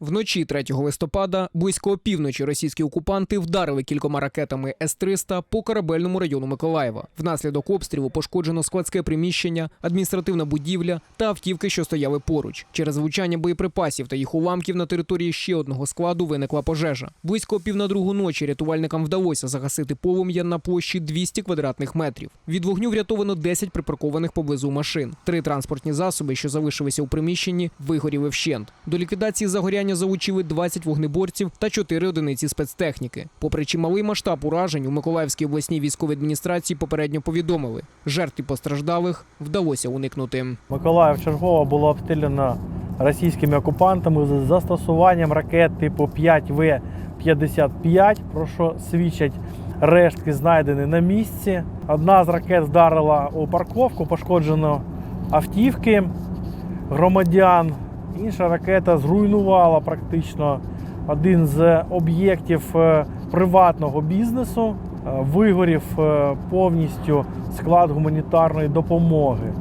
Вночі 3 листопада близько опівночі російські окупанти вдарили кількома ракетами С-300 по корабельному району Миколаєва. Внаслідок обстрілу пошкоджено складське приміщення, адміністративна будівля та автівки, що стояли поруч. Через влучання боєприпасів та їх уламків на території ще одного складу виникла пожежа. Близько пів на другу ночі рятувальникам вдалося загасити полум'я на площі 200 квадратних метрів. Від вогню врятовано 10 припаркованих поблизу машин. Три транспортні засоби, що залишилися у приміщенні, вигоріли вщент. До ліквідації загоряння залучили 20 вогнеборців та 4 одиниці спецтехніки. Попри чималий масштаб уражень, у Миколаївській обласній військовій адміністрації попередньо повідомили, жертв і постраждалих вдалося уникнути. Миколаїв чергово було обстріляно російськими окупантами з застосуванням ракет типу 5В-55, про що свідчать рештки, знайдені на місці. Одна з ракет вдарила у парковку, пошкоджено автівки громадян. Інша ракета зруйнувала практично один з об'єктів е, приватного бізнесу, Е, вигорів е, повністю склад гуманітарної допомоги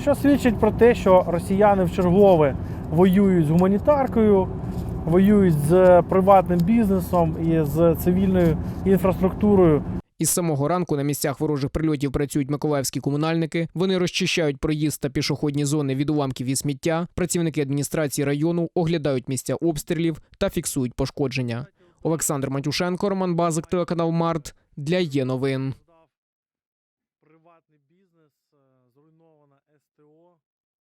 що свідчить про те, що росіяни вчергове воюють з гуманітаркою, воюють з приватним бізнесом і з цивільною інфраструктурою. Із самого ранку на місцях ворожих прильотів працюють миколаївські комунальники. Вони розчищають проїзд та пішохідні зони від уламків і сміття. Працівники адміністрації району оглядають місця обстрілів та фіксують пошкодження. Олександр Матюшенко, Роман Базик, телеканал Март для є новин.